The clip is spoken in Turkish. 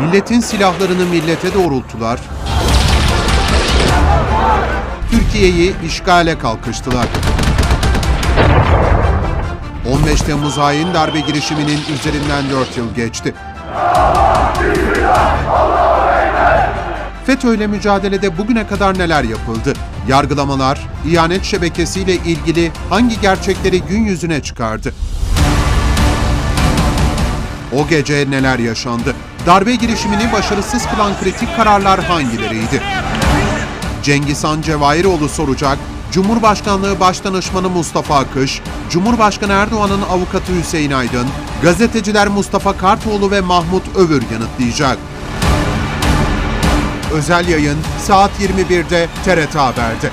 milletin silahlarını millete doğrulttular, Türkiye'yi işgale kalkıştılar. 15 Temmuz hain darbe girişiminin üzerinden 4 yıl geçti. FETÖ'yle mücadelede bugüne kadar neler yapıldı? Yargılamalar, ihanet şebekesiyle ilgili hangi gerçekleri gün yüzüne çıkardı? O gece neler yaşandı? Darbe girişimini başarısız kılan kritik kararlar hangileriydi? Cengiz Han Cevahiroğlu soracak, Cumhurbaşkanlığı Başdanışmanı Mustafa Akış, Cumhurbaşkanı Erdoğan'ın avukatı Hüseyin Aydın, gazeteciler Mustafa Kartoğlu ve Mahmut Övür yanıtlayacak. Özel yayın saat 21'de TRT Haber'de.